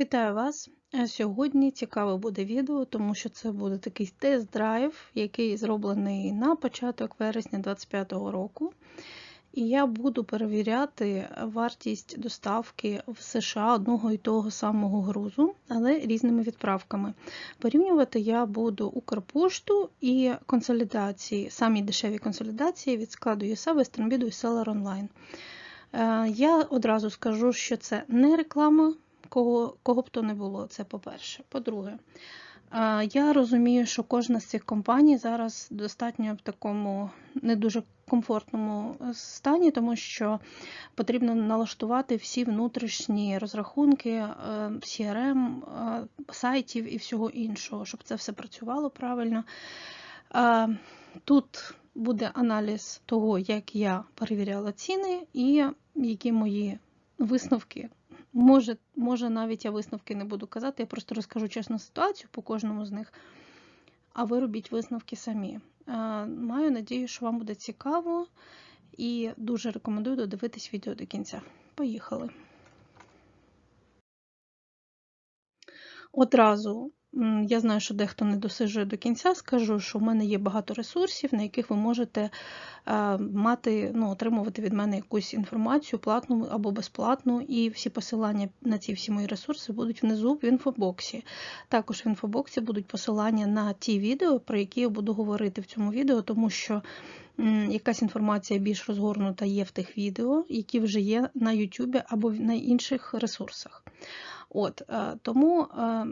Вітаю вас! Е, Сьогодні цікаве буде відео, тому що це буде такий тест-драйв, який зроблений на початок вересня 2025 року. І я буду перевіряти вартість доставки в США одного і того самого грузу, але різними відправками. Порівнювати я буду Укрпошту і консолідації, самі дешеві консолідації від складу USA, Western Bid і Seller Online. Е, Я одразу скажу, що це не реклама кого, кого б то не було, це по-перше. По-друге, я розумію, що кожна з цих компаній зараз достатньо в такому не дуже комфортному е, стані, тому що потрібно налаштувати всі внутрішні розрахунки е, CRM, е, сайтів і всього іншого, щоб це все працювало правильно. Тут буде аналіз того, як я перевіряла ціни і які мої висновки. Може, може, навіть я висновки не буду казати, я просто розкажу чесну ситуацію по кожному з них, а ви робіть висновки самі. Маю надію, що вам буде цікаво і дуже рекомендую додивитись відео до кінця. Поїхали. Одразу я знаю, що дехто не досижує до кінця. Скажу, що в мене є багато ресурсів, на яких ви можете е, мати, ну, отримувати від мене якусь інформацію, платну або безплатну, і всі посилання на ці всі мої ресурси будуть внизу в інфобоксі. Також в інфобоксі будуть посилання на ті відео, про які я буду говорити в цьому відео, тому що якась інформація більш розгорнута є в тих відео, які вже є на YouTube або на інших ресурсах. От, е, Тому е,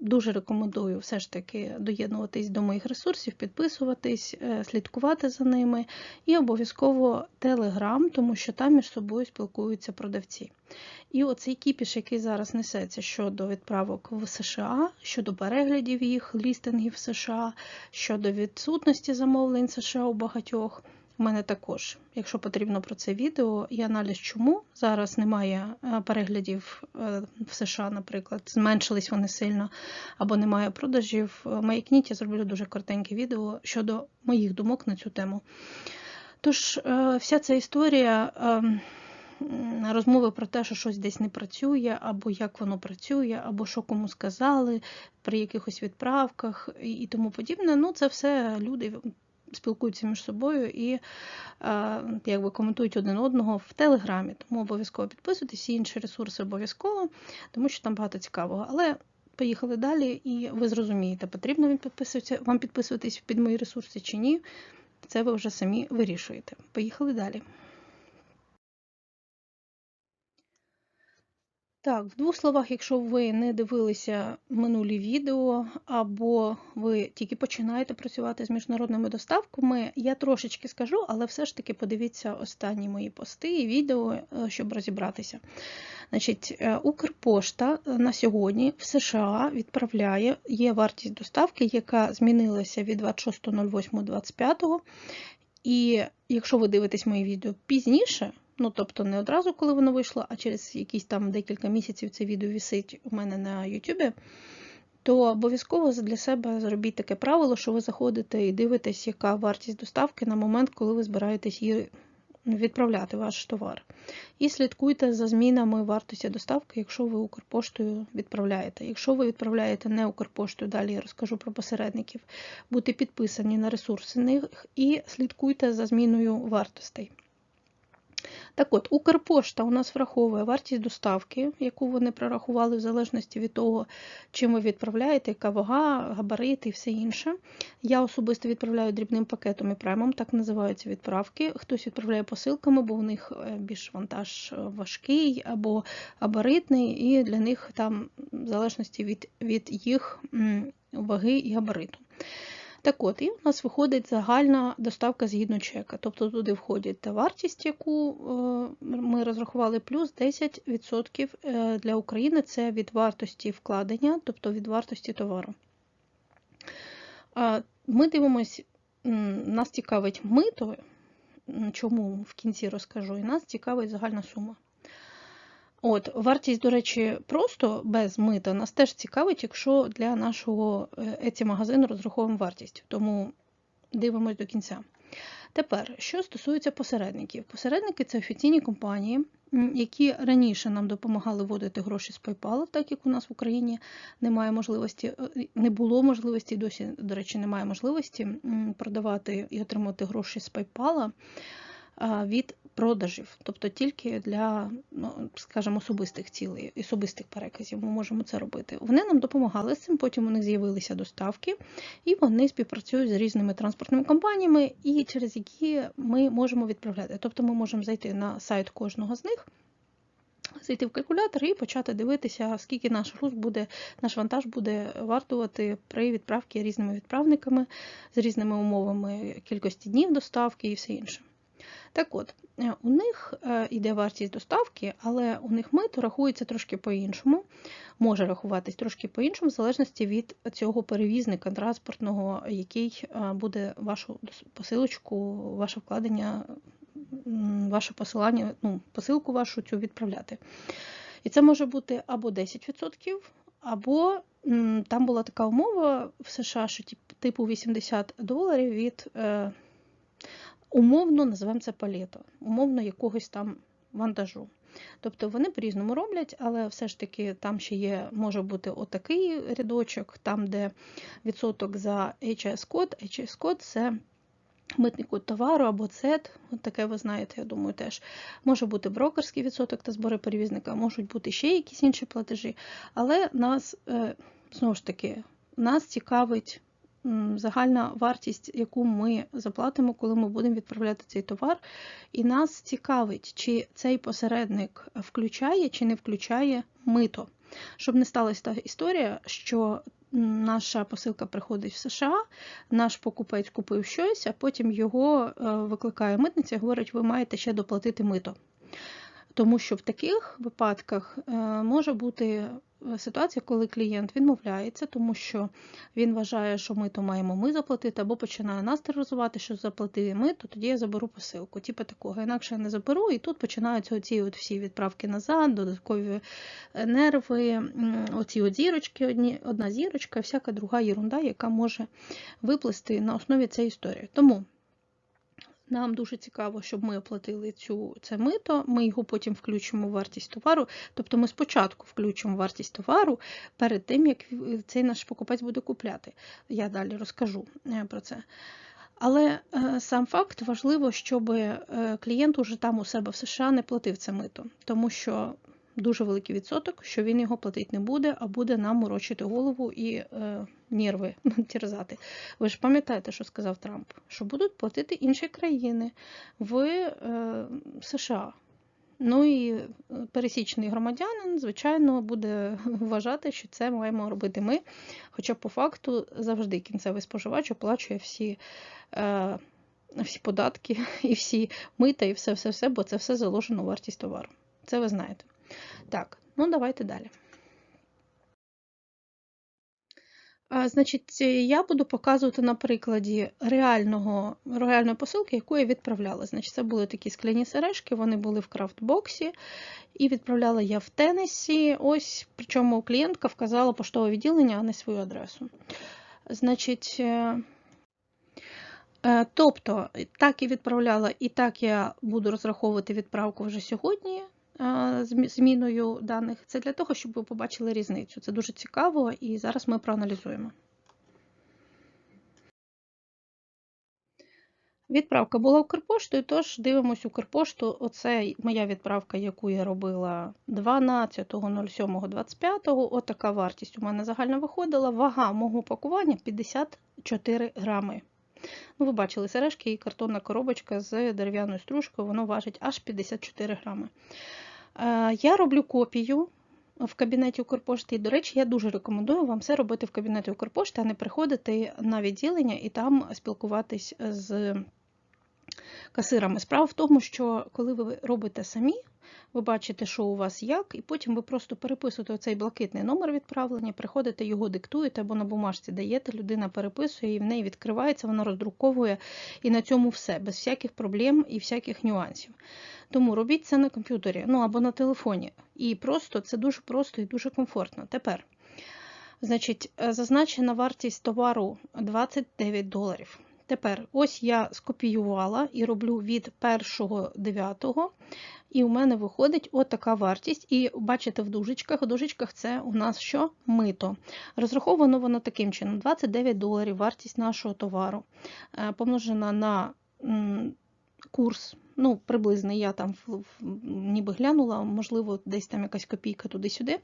дуже рекомендую все ж таки доєднуватись до моїх ресурсів, підписуватись, е, слідкувати за ними і обов'язково Telegram, тому що там між собою спілкуються продавці. І оцей кіпіш, який зараз несеться щодо відправок в США, щодо переглядів їх, лістингів США, щодо відсутності замовлень США у багатьох. У мене також, якщо потрібно про це відео, і аналіз, чому зараз немає е, переглядів е, в США, наприклад, зменшились вони сильно, або немає продажів. Маякніть, я зроблю дуже коротеньке відео щодо моїх думок на цю тему. Тож, е, вся ця історія. ем, Розмови про те, що щось десь не працює, або як воно працює, або що кому сказали при якихось відправках і тому подібне. Ну, це все люди спілкуються між собою і е, якби коментують один одного в Телеграмі. Тому обов'язково підписуйтесь, інші ресурси обов'язково, тому що там багато цікавого. Але поїхали далі, і ви зрозумієте, потрібно він підписуватися, вам підписуватись під мої ресурси чи ні. Це ви вже самі вирішуєте. Поїхали далі. Так, в двох словах, якщо ви не дивилися минулі відео, або ви тільки починаєте працювати з міжнародними доставками, я трошечки скажу, але все ж таки подивіться останні мої пости і відео, е, щоб розібратися. Значить, е, Укрпошта на сьогодні в США відправляє, є вартість доставки, яка змінилася від 26.08.25. І якщо ви дивитесь мої відео пізніше, Ну, тобто не одразу, коли воно вийшло, а через якісь там декілька місяців це відео висить у мене на YouTube, то обов'язково для себе зробіть таке правило, що ви заходите і дивитесь, яка вартість доставки на момент, коли ви збираєтесь її відправляти ваш товар. І слідкуйте за змінами вартості доставки, якщо ви Укрпоштою відправляєте. Якщо ви відправляєте не Укрпоштою, далі я розкажу про посередників, будьте підписані на ресурси них і слідкуйте за зміною вартостей. Так от, Укрпошта у нас враховує вартість доставки, яку вони прорахували в залежності від того, чим ви відправляєте, яка вага, габарити і все інше. Я особисто відправляю дрібним пакетом і праймом, так називаються відправки. Хтось відправляє посилками, бо в них е, більш вантаж важкий або габаритний, і для них там в залежності від, від їх ваги і габариту. Так от, і у нас виходить загальна доставка згідно чека. Тобто туди входить та вартість, яку е, ми розрахували, плюс 10% е, для України це від вартості вкладення, тобто від вартості товару. Ми дивимося, нас цікавить мито, чому в кінці розкажу, і нас цікавить загальна сума. От, Вартість, до речі, просто без мита. Нас теж цікавить, якщо для нашого еці магазину розраховуємо вартість, тому дивимось до кінця. Тепер, що стосується посередників, посередники це офіційні компанії, які раніше нам допомагали вводити гроші з PayPal, так як у нас в Україні немає можливості, е, не було можливості, досі, до речі, немає можливості продавати і отримати гроші з PayPal від продажів, тобто тільки для, ну, скажімо, особистих цілей, особистих переказів ми можемо це робити. Вони нам допомагали з цим, потім у них з'явилися доставки, і вони співпрацюють з різними транспортними компаніями, і через які ми можемо відправляти. Тобто ми можемо зайти на сайт кожного з них. Зайти в калькулятор і почати дивитися, скільки наш груз буде, наш вантаж буде вартувати при відправці різними відправниками з різними умовами кількості днів доставки і все інше. Так от, е, у них е, йде вартість доставки, але у них мито рахується трошки по-іншому, може рахуватись трошки по-іншому, в залежності від цього перевізника транспортного, який е, буде вашу посилочку, ваше вкладення, ваше посилання, ну, посилку вашу цю відправляти. І це може бути або 10%, або там була така умова в США, що типу 80 доларів від. Умовно називаємо це палето, умовно якогось там вантажу. Тобто вони по-різному роблять, але все ж таки там ще є, може бути отакий рядочок, там, де відсоток за HS-код. HS-код це митний код товару або от таке ви знаєте, я думаю, теж. Може бути брокерський відсоток та збори перевізника, можуть бути ще якісь інші платежі. Але нас, е, знову ж таки, нас цікавить загальна вартість, яку ми заплатимо, коли ми будемо відправляти цей товар. І нас цікавить, чи цей посередник включає чи не включає мито. Щоб не сталася та історія, що наша посилка приходить в США, наш покупець купив щось, а потім його е, викликає митниця і говорить, ви маєте ще доплатити мито. Тому що в таких випадках е, може бути ситуація, коли клієнт відмовляється, тому що він вважає, що ми то маємо ми заплатити, або починає нас тероризувати, що заплати ми, то тоді я заберу посилку. Типу такого. Інакше я не заберу, і тут починаються оці от всі відправки назад, додаткові е, нерви, оці от зірочки, одні, одна зірочка, всяка друга єрунда, яка може виплисти на основі цієї історії. Тому. Нам дуже цікаво, щоб ми оплатили цю, це мито, ми його потім включимо в вартість товару. Тобто ми спочатку включимо вартість товару перед тим, як цей наш покупець буде купляти. Я далі розкажу е, про це. Але е, сам факт важливо, щоб е, клієнт уже там у себе в США не платив це мито, тому що дуже великий відсоток, що він його платити не буде, а буде нам морочити голову і е, нерви терзати. Ви ж пам'ятаєте, що сказав Трамп? Що будуть платити інші країни в е, США. Ну і е, пересічний громадянин, звичайно, буде вважати, що це маємо робити ми. Хоча по факту завжди кінцевий споживач оплачує всі. Е, всі податки і всі мита, і все-все-все, бо це все заложено в вартість товару. Це ви знаєте. Так, ну давайте далі. Значить, я буду показувати на прикладі реального, реальної посилки, яку я відправляла. Значить, це були такі скляні сережки, вони були в крафтбоксі, і відправляла я в Теннессі. Ось, причому клієнтка вказала поштове відділення, а не свою адресу. Значить, е, е, тобто, так і відправляла, і так я буду розраховувати відправку вже сьогодні зміною даних. Це для того, щоб ви побачили різницю. Це дуже цікаво, і зараз ми проаналізуємо. Відправка була Укрпоштою, тож дивимося Укрпошту. Оце моя відправка, яку я робила 12.07.25. Отака вартість у мене загально виходила. Вага мого пакування 54 грами. Ну, Ви бачили сережки і картонна коробочка з дерев'яною стружкою, воно важить аж 54 грами. Е, я роблю копію в кабінеті Укрпошти. І, до речі, я дуже рекомендую вам все робити в кабінеті Укрпошти, а не приходити на відділення і там спілкуватись з касирами. Справа в тому, що коли ви робите самі, ви бачите, що у вас як, і потім ви просто переписуєте оцей блакитний номер відправлення, приходите, його диктуєте або на бумажці даєте, людина переписує, і в неї відкривається, вона роздруковує, і на цьому все, без всяких проблем і всяких нюансів. Тому робіть це на комп'ютері, ну або на телефоні. І просто це дуже просто і дуже комфортно. Тепер, значить, зазначена вартість товару 29 доларів. Тепер, ось я скопіювала і роблю від 1.9 І у мене виходить отака вартість. І бачите, в дужечках, в дужечках це у нас що? Мито. Розраховано воно таким чином: 29 доларів вартість нашого товару, е, помножена на курс. Ну, приблизно я там ніби глянула, можливо, десь там якась копійка туди-сюди,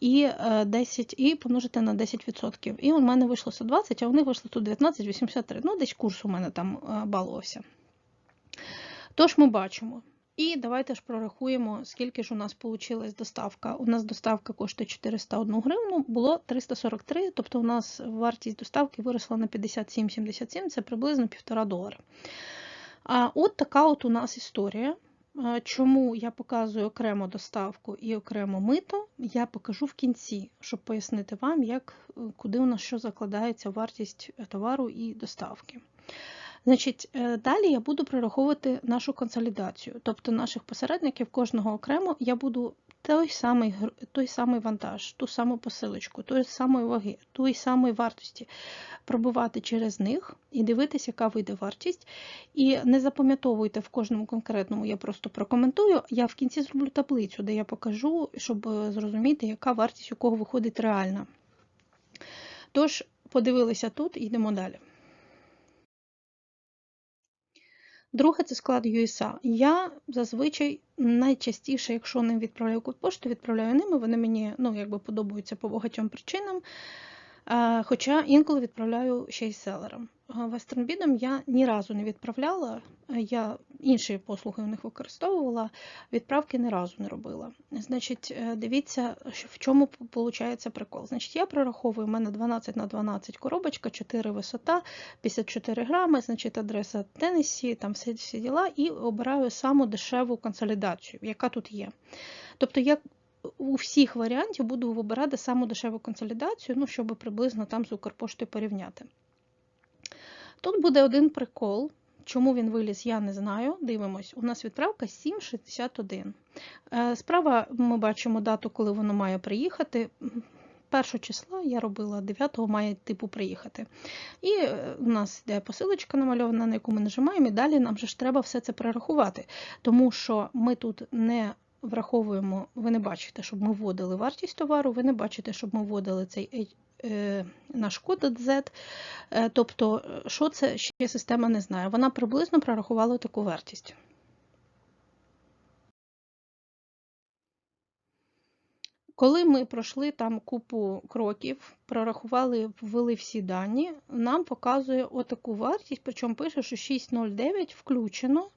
і 10, е, і помножити на 10%. І у мене вийшло 120, а у них вийшло тут 19,83. Ну, десь курс у мене там е, балувався. Тож ми бачимо. І давайте ж прорахуємо, скільки ж у нас вийшла доставка. У нас доставка коштує 401 гривну, було 343, тобто у нас вартість доставки виросла на 57,77, це приблизно 1,5 долара. А от така от у нас історія. Чому я показую окремо доставку і окремо мито, я покажу в кінці, щоб пояснити вам, як, е, куди у нас що закладається вартість товару і доставки. Значить, е, Далі я буду прораховувати нашу консолідацію, тобто наших посередників кожного окремо я буду той самий той самий вантаж, ту саму посилочку, тої самої ваги, тої самої вартості пробувати через них і дивитися, яка вийде вартість. І не запам'ятовуйте в кожному конкретному, я просто прокоментую. Я в кінці зроблю таблицю, де я покажу, щоб зрозуміти, яка вартість у кого виходить реальна. Тож, подивилися тут йдемо далі. Друге це склад USA. Я зазвичай найчастіше, якщо не відправляю код пошту, відправляю ними. Вони мені ну, якби подобаються по багатьом причинам. Хоча інколи відправляю ще й селерам. Вестернбідом я ні разу не відправляла, я інші послуги у них використовувала, відправки ні разу не робила. Значить, е, дивіться, в чому виходить прикол. Значить, Я прораховую, у мене 12 на 12 коробочка, 4 висота, 54 грами, значить, адреса Теннесі, там всі, всі діла, і обираю саму дешеву консолідацію, яка тут є. Тобто я у всіх варіантів буду вибирати саму дешеву консолідацію, ну, щоб приблизно там з Укрпоштою порівняти. Тут буде один прикол. Чому він виліз, я не знаю. Дивимось, у нас відправка 7,61. Е, справа ми бачимо дату, коли воно має приїхати. 1 числа я робила 9 має типу приїхати. І е, у нас йде посилочка намальована, на яку ми нажимаємо, і далі нам же ж треба все це перерахувати. Тому що ми тут не враховуємо, ви не бачите, щоб ми вводили вартість товару, ви не бачите, щоб ми вводили цей е, наш код Z. Е, тобто, що це ще система не знає. Вона приблизно прорахувала таку вартість. Коли ми пройшли там купу кроків, прорахували, ввели всі дані, нам показує отаку вартість, причому пише, що 6,09 включено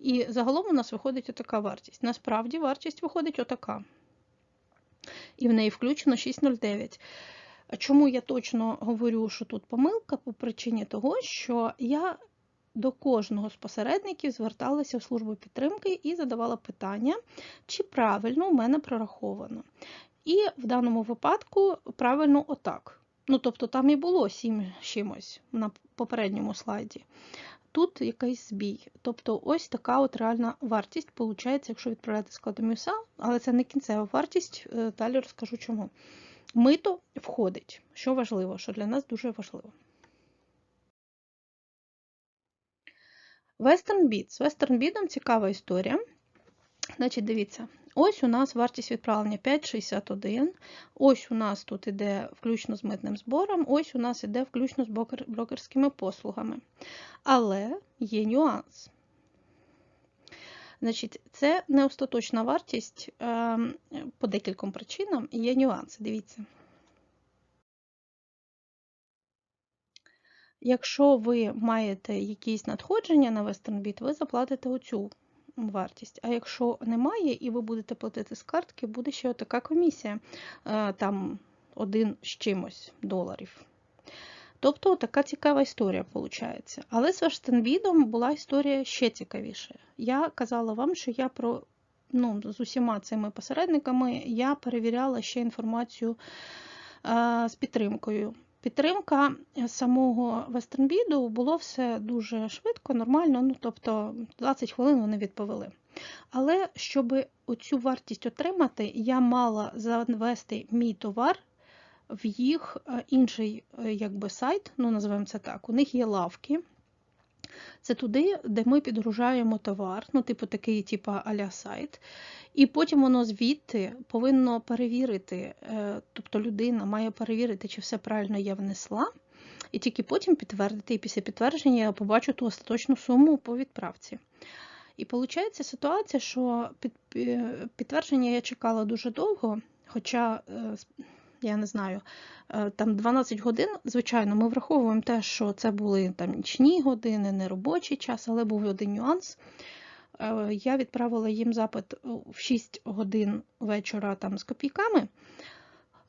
і загалом у нас виходить отака вартість. Насправді вартість виходить отака. І в неї включено 6,09. Чому я точно говорю, що тут помилка? По причині того, що я до кожного з посередників зверталася в службу підтримки і задавала питання, чи правильно у мене прораховано. І в даному випадку правильно отак. Ну, тобто там і було 7 чимось на попередньому слайді тут якийсь збій. Тобто ось така от реальна вартість виходить, якщо відправляти складом USA, але це не кінцева вартість, е, далі розкажу чому. Мито входить, що важливо, що для нас дуже важливо. Western Bid. З Western Bid цікава історія. Значить, дивіться, Ось у нас вартість відправлення 5,61. Ось у нас тут іде включно з митним збором, ось у нас іде включно з брокерськими послугами. Але є нюанс. Значить, Це не остаточна вартість ем, по декільком причинам є нюанси. Дивіться. Якщо ви маєте якісь надходження на WesternBit, ви заплатите оцю вартість. А якщо немає, і ви будете платити з картки, буде ще така комісія, е, там один з чимось доларів. Тобто така цікава історія виходить. Але з Ваштенбідом була історія ще цікавіша. Я казала вам, що я про ну, з усіма цими посередниками я перевіряла ще інформацію а, з підтримкою. Підтримка самого Вестернбіду було все дуже швидко, нормально, ну тобто 20 хвилин вони відповіли. Але щоб оцю вартість отримати, я мала завести мій товар в їх е, інший е, якби, сайт, ну називаємо це так, у них є лавки. Це туди, де ми підгружаємо товар, ну, типу такий, типу аля сайт, і потім воно звідти повинно перевірити, е, тобто людина має перевірити, чи все правильно я внесла, і тільки потім підтвердити, і після підтвердження я побачу ту остаточну суму по відправці. І виходить ситуація, що підтвердження я чекала дуже довго, хоча, е, я не знаю, е, там 12 годин, звичайно, ми враховуємо те, що це були там нічні години, не робочий час, але був один нюанс. Е, Я відправила їм запит в 6 годин вечора там з копійками.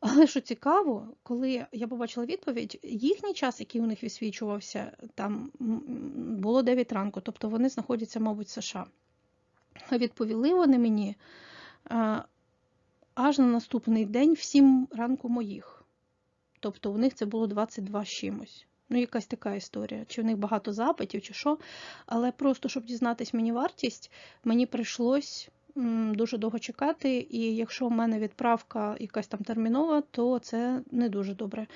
Але що цікаво, коли я побачила відповідь, їхній час, який у них висвічувався, там було 9 ранку, тобто вони знаходяться, мабуть, в США. Відповіли вони мені е, аж на наступний день в 7 ранку моїх. Тобто у них це було 22 з чимось. Ну, якась така історія. Чи в них багато запитів, чи що. Але просто, щоб дізнатись мені вартість, мені прийшлось дуже довго чекати. І якщо в мене відправка якась там термінова, то це не дуже добре.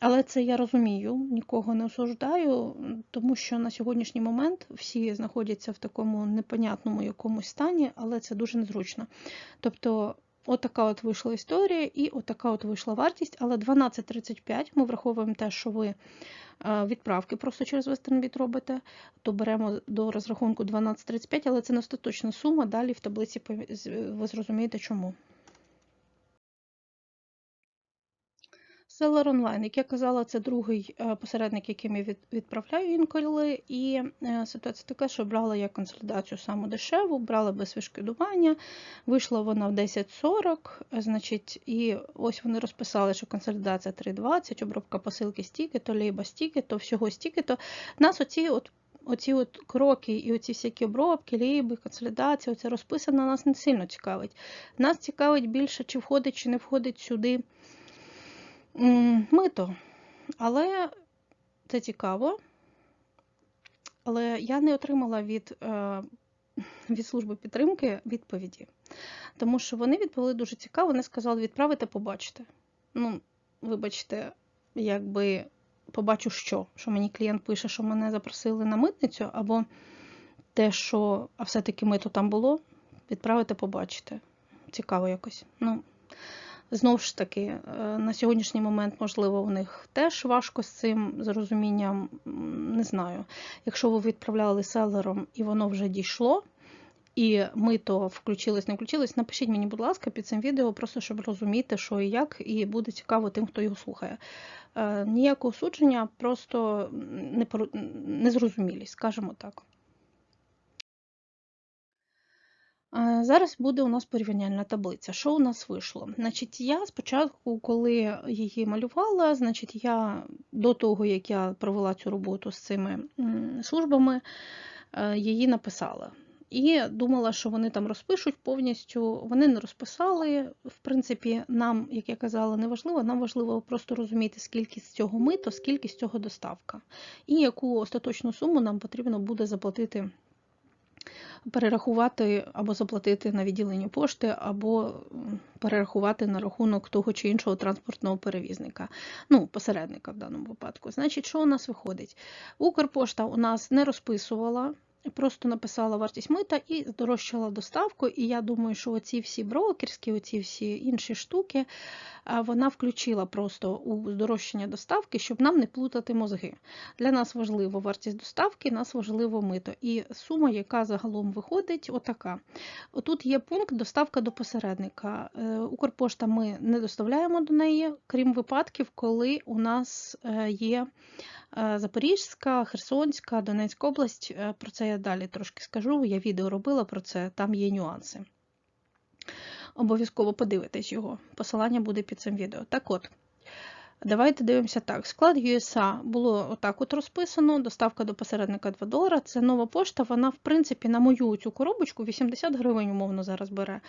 Але це я розумію, нікого не осуждаю, тому що на сьогоднішній момент всі знаходяться в такому непонятному якомусь стані, але це дуже незручно. Тобто, отака от вийшла історія, і отака от вийшла вартість, але 12,35 ми враховуємо те, що ви е, відправки просто через WesternBit робите, то беремо до розрахунку 12,35, але це не остаточна сума. Далі в таблиці ви зрозумієте чому. Seller Online, як я казала, це другий е, посередник, яким я відправляю інколи. І е, ситуація така, що брала я консолідацію саму дешеву, брала без відшкодування. Вийшла вона в 10.40, е, значить, і ось вони розписали, що консолідація 3.20, обробка посилки стільки, то лейба стільки, то всього стільки, то нас оці от. Оці от кроки і оці всякі обробки, лейби, консолідація, оце розписано, нас не сильно цікавить. Нас цікавить більше, чи входить, чи не входить сюди Мито. Але це цікаво. Але я не отримала від, е, від служби підтримки відповіді. Тому що вони відповіли дуже цікаво, вони сказали, відправите, побачите. Ну, вибачте, якби побачу що? Що мені клієнт пише, що мене запросили на митницю, або те, що а все-таки мито там було, відправите, побачите. Цікаво якось. Ну, Знову ж таки, е, на сьогоднішній момент, можливо, у них теж важко з цим з розумінням, не знаю. Якщо ви відправляли селером і воно вже дійшло, і ми то включились, не включились, напишіть мені, будь ласка, під цим відео, просто щоб розуміти, що і як, і буде цікаво тим, хто його слухає. Е, Ніякого судження, просто незрозумілість, скажімо так. Е, Зараз буде у нас порівняльна таблиця. Що у нас вийшло? Значить, я спочатку, коли її малювала, значить, я до того, як я провела цю роботу з цими службами, е, її написала. І думала, що вони там розпишуть повністю. Вони не розписали. В принципі, нам, як я казала, не важливо. Нам важливо просто розуміти, скільки з цього мито, скільки з цього доставка, і яку остаточну суму нам потрібно буде заплатити перерахувати або заплатити на відділенні пошти, або перерахувати на рахунок того чи іншого транспортного перевізника, ну, посередника в даному випадку. Значить, що у нас виходить? Укрпошта у нас не розписувала. Просто написала вартість мита і здорожчала доставку. І я думаю, що оці всі брокерські, оці всі інші штуки, вона включила просто у здорожчання доставки, щоб нам не плутати мозги. Для нас важливо вартість доставки, нас важливо мито. І сума, яка загалом виходить, отака. Тут є пункт доставка до посередника. Е, Укрпошта ми не доставляємо до неї, крім випадків, коли у нас е, є е, Запорізька, Херсонська, Донецька область. Е, Про це я далі трошки скажу. Я відео робила про це, там є нюанси. Обов'язково подивитесь його. Посилання буде під цим відео. Так от, давайте дивимося так. Склад USA було отак от розписано. Доставка до посередника 2 долара. Це нова пошта. Вона, в принципі, на мою цю коробочку 80 гривень, умовно, зараз бере.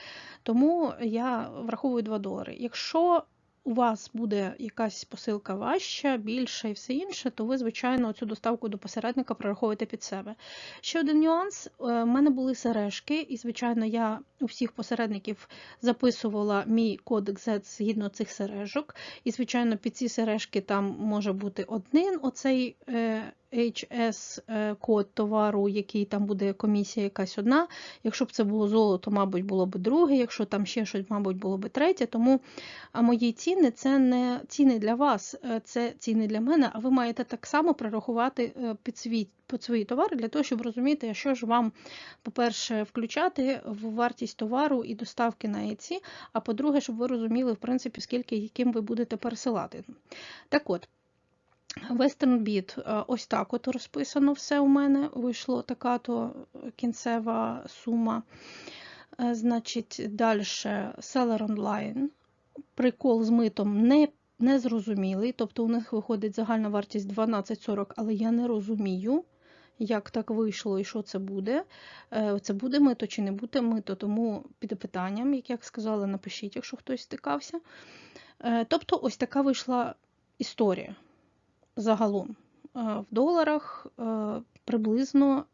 Тому я враховую 2 долари. Якщо у вас буде якась посилка важча, більша і все інше, то ви, звичайно, цю доставку до посередника прораховуєте під себе. Ще один нюанс: у мене були сережки, і, звичайно, я у всіх посередників записувала мій код Z згідно цих сережок. І, звичайно, під ці сережки там може бути один оцей е, HS-код товару, який там буде комісія якась одна. Якщо б це було золото, мабуть, було б друге, якщо там ще щось, мабуть, було б третє. Тому мої ціни це не ціни для вас, е, це ціни для мене, а ви маєте так само прорахувати е, під свій, під свої товари для того, щоб розуміти, що ж вам, по-перше, включати в вартість товару і доставки на Etsy, а по-друге, щоб ви розуміли, в принципі, скільки яким ви будете пересилати. Так от. Western Beat, е, ось так от розписано все у мене. Вийшло така то кінцева сума. Е, Значить, далі Seller Online. Прикол з митом не, не зрозумілий. Тобто у них виходить загальна вартість 12,40, але я не розумію, як так вийшло і що це буде. Е, Це буде мито чи не буде мито, тому під питанням, як я сказала, напишіть, якщо хтось стикався. Тобто, ось така вийшла історія загалом е, в доларах е, приблизно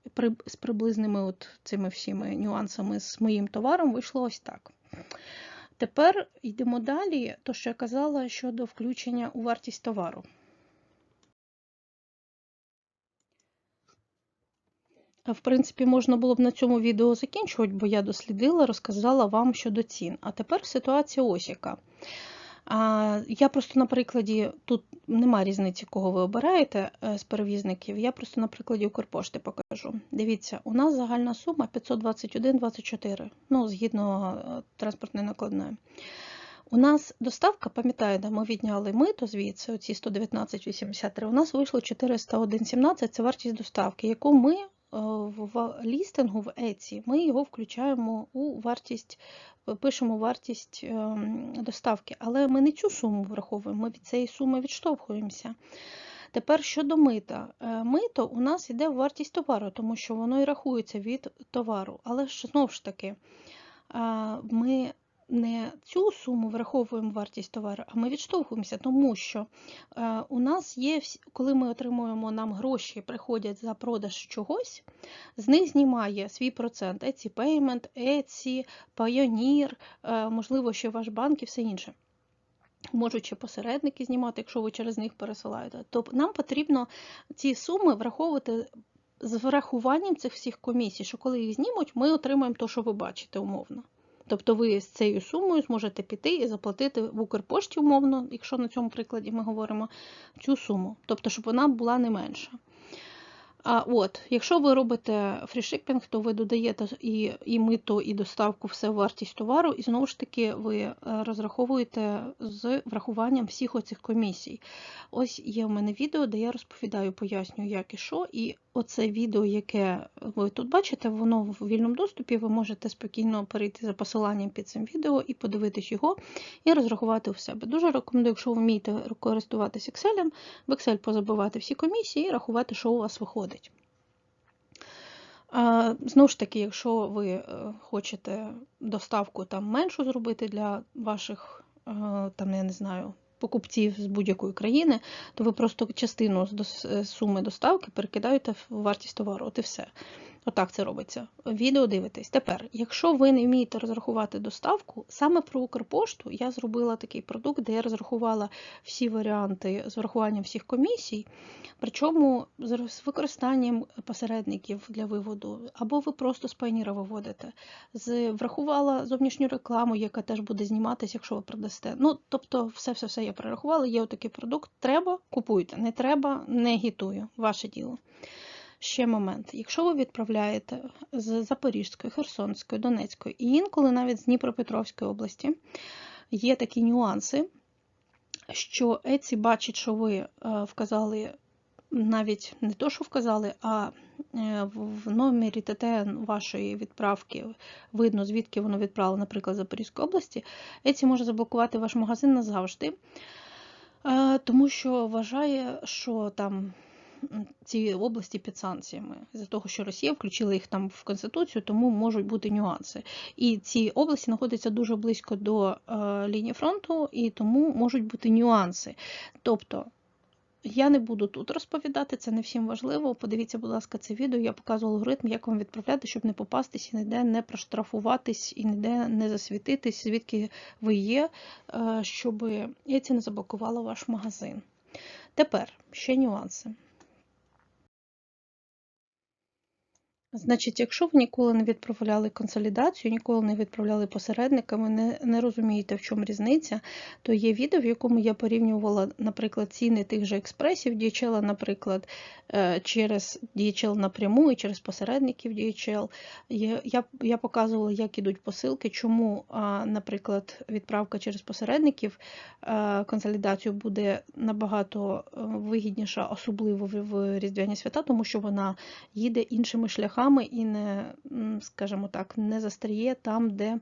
з приблизними от цими всіми нюансами з моїм товаром вийшло ось так. Тепер йдемо далі, то що я казала щодо включення у вартість товару. В принципі, можна було б на цьому відео закінчувати, бо я дослідила, розказала вам щодо цін. А тепер ситуація ось яка. Я просто на прикладі, тут нема різниці, кого ви обираєте е, з перевізників, я просто на прикладі Укрпошти покажу. Дивіться, у нас загальна сума 521,24, ну, згідно е, транспортної накладної. У нас доставка, пам'ятаєте, ми відняли мито звідси, оці 119,83, у нас вийшло 401,17, це вартість доставки, яку ми в лістингу в Еці ми його включаємо у вартість пишемо вартість доставки, але ми не цю суму враховуємо, ми від цієї суми відштовхуємося. Тепер щодо мита. Е, мито у нас йде в вартість товару, тому що воно і рахується від товару. Але ж знову ж таки, ми не цю суму враховуємо вартість товару, а ми відштовхуємося, тому що е, у нас є, коли ми отримуємо нам гроші, приходять за продаж чогось, з них знімає свій процент Etsy Payment, Etsy, Pioneer, е, можливо, ще ваш банк і все інше. Можуть ще посередники знімати, якщо ви через них пересилаєте. Тобто нам потрібно ці суми враховувати з врахуванням цих всіх комісій, що коли їх знімуть, ми отримаємо те, що ви бачите умовно. Тобто ви з цією сумою зможете піти і заплатити в Укрпошті умовно, якщо на цьому прикладі ми говоримо цю суму, тобто, щоб вона була не менша. А от, Якщо ви робите фрішипінг, то ви додаєте і і мито, і доставку все вартість товару, і знову ж таки ви е, розраховуєте з врахуванням всіх оцих комісій. Ось є в мене відео, де я розповідаю, пояснюю, як і що. І оце відео, яке ви тут бачите, воно в вільному доступі, ви можете спокійно перейти за посиланням під цим відео і подивитись його, і розрахувати у себе. Дуже рекомендую, якщо ви вмієте користуватися Excel, в Excel позабивати всі комісії і рахувати, що у вас виходить. Знову ж таки, якщо ви е, хочете доставку там меншу зробити для ваших, е, там, я не знаю, покупців з будь-якої країни, то ви просто частину е, суми доставки перекидаєте в вартість товару. От і все. Отак це робиться. Відео дивитесь. Тепер, якщо ви не вмієте розрахувати доставку, саме про Укрпошту я зробила такий продукт, де я розрахувала всі варіанти з врахуванням всіх комісій, причому з використанням посередників для виводу, або ви просто з пайніра виводите. Врахувала зовнішню рекламу, яка теж буде зніматися, якщо ви продасте. Ну, тобто, все-все-все я перерахувала, є отакий продукт. Треба, купуйте. Не треба, не гітую. Ваше діло. Ще момент. Якщо ви відправляєте з Запорізької, Херсонської, Донецької і інколи навіть з Дніпропетровської області, є такі нюанси, що Еці бачить, що ви е, вказали навіть не то, що вказали, а е, в номері ТТ вашої відправки видно, звідки воно відправило, наприклад, Запорізької області, Еці може заблокувати ваш магазин назавжди, е, тому що вважає, що там ці області під санкціями з-за того, що Росія включила їх там в конституцію, тому можуть бути нюанси. І ці області знаходяться дуже близько до е, лінії фронту, і тому можуть бути нюанси. Тобто Я не буду тут розповідати, це не всім важливо. Подивіться, будь ласка, це відео. Я показую алгоритм, як вам відправляти, щоб не попастись і ніде не проштрафуватись, і ніде не засвітитись, звідки ви є, е, щоб Еці не заблокувала ваш магазин. Тепер ще нюанси. Значить, якщо ви ніколи не відправляли консолідацію, ніколи не відправляли посередниками, не, не розумієте, в чому різниця, то є відео, в якому я порівнювала, наприклад, ціни тих же експресів DHL, наприклад, е, через DHL напряму і через посередників DHL. Я, я, я показувала, як ідуть посилки, чому, наприклад, відправка через посередників е, консолідацію буде набагато е, вигідніша, особливо в різдвяні свята, тому що вона їде іншими шляхами роками і не, скажімо так, не застріє там, де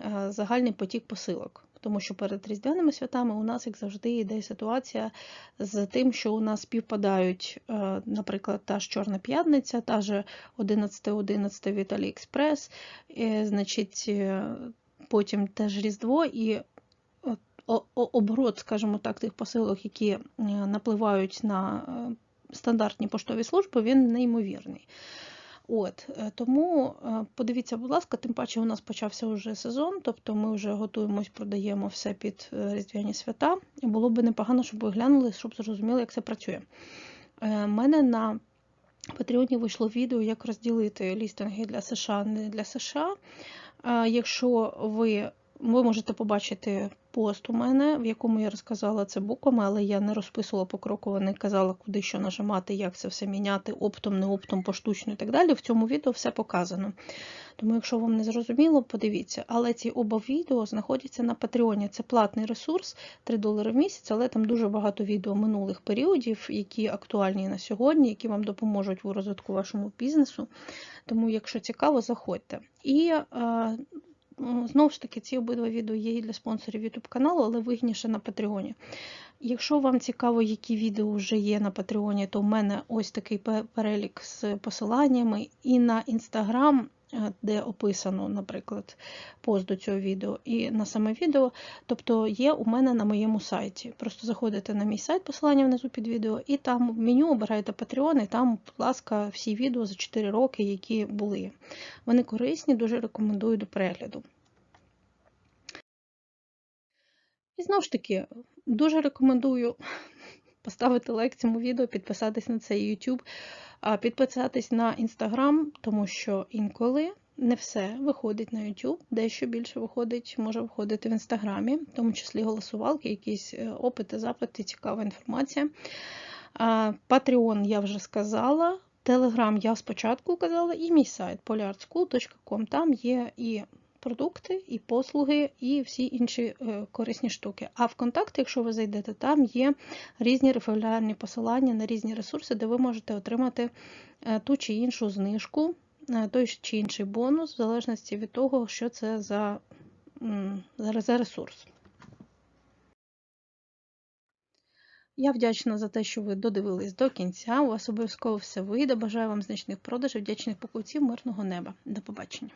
е, загальний потік посилок. Тому що перед різдвяними святами у нас, як завжди, йде ситуація з тим, що у нас співпадають, е, наприклад, та ж Чорна П'ятниця, та ж 11.11 .11 від і, значить, е, потім теж Різдво і оборот, скажімо так, тих посилок, які напливають на стандартні поштові служби, він неймовірний. От, е, Тому е, подивіться, будь ласка, тим паче у нас почався вже сезон, тобто ми вже готуємось, продаємо все під е, різдвяні свята. І було б непогано, щоб ви глянули, щоб зрозуміли, як це працює. У мене на Патреоні вийшло відео, як розділити лістинги для США, не для США. Якщо ви ви можете побачити пост у мене, в якому я розказала це буквами, але я не розписувала покроково, не казала, куди що нажимати, як це все міняти, оптом, не оптом, поштучно і так далі. В цьому відео все показано. Тому, якщо вам не зрозуміло, подивіться. Але ці оба відео знаходяться на Патреоні. Це платний ресурс, 3 долари в місяць, але там дуже багато відео минулих періодів, які актуальні на сьогодні, які вам допоможуть у розвитку вашому бізнесу. Тому, якщо цікаво, заходьте. І е, Знову ж таки, ці обидва відео є і для спонсорів YouTube каналу, але вигідніше на Патреоні. Якщо вам цікаво, які відео вже є на Патреоні, то в мене ось такий перелік з посиланнями і на е, де описано, наприклад, пост до цього відео, і на саме відео, тобто є у мене на моєму сайті. Просто заходите на мій сайт, посилання внизу під відео, і там в меню обираєте Patreon, і там, будь ласка, всі відео за 4 роки, які були. Вони корисні, дуже рекомендую до перегляду. І знову ж таки, дуже рекомендую поставити лайк цьому відео, підписатись на цей YouTube, підписатись на Instagram, тому що інколи не все виходить на YouTube, дещо більше виходить, може виходити в інстаграмі, в тому числі голосувалки, якісь е, опити, запити, цікава інформація. Patreon я вже сказала. Телеграм я спочатку казала, і мій сайт polartschool.com. Там є і продукти, і послуги, і всі інші е, корисні штуки. А в контакти, якщо ви зайдете, там є різні реферальні посилання на різні ресурси, де ви можете отримати е, ту чи іншу знижку, е, той чи інший бонус, в залежності від того, що це за, за ресурс. Я вдячна за те, що ви додивились до кінця. У вас обов'язково все вийде. Бажаю вам значних продажів, вдячних покупців, мирного неба. До побачення!